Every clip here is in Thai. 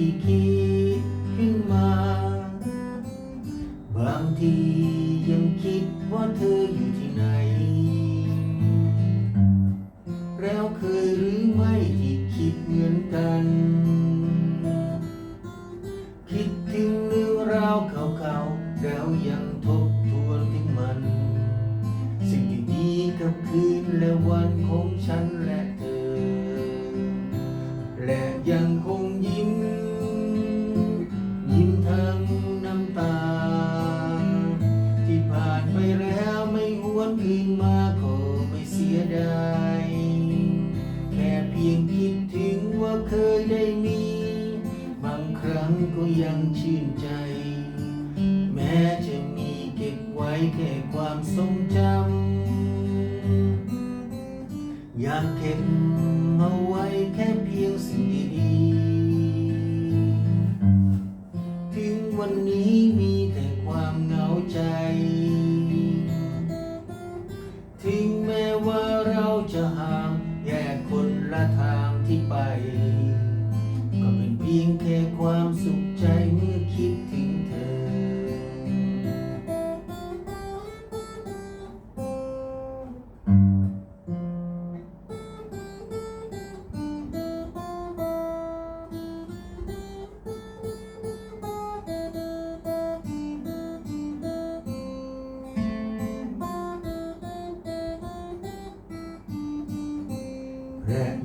ที่คิดขึ้นมา บางทียังคิดว่าเธออยู่ที่ไหน แล้วเคยหรือไม่ที่คิดเหมือนกัน คิดถึงเรื่องราวเก่าๆแล้วยังทบทวนถึงมัน สิ่งดีๆกับคืนและวันของฉันและเธอ และยัง ไม่เสียดายแค่เพียงคิดถึงว่าเคยได้มี บางครั้งก็ยังชื่นใจ แม้จะมีเก็บไว้แค่ความทรงจำอยากเก็บ ที่ไป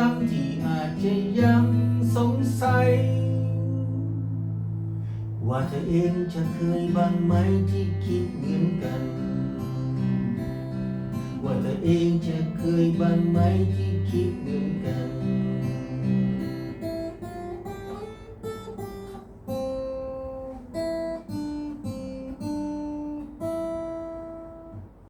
รั้งที่อาจจะยังสงสัย ว่าเธอเองจะเคยบ้างไหมที่คิดเหมือนกัน ว่าเธอเองจะเคยบ้างไหมที่คิดเหมือนกัน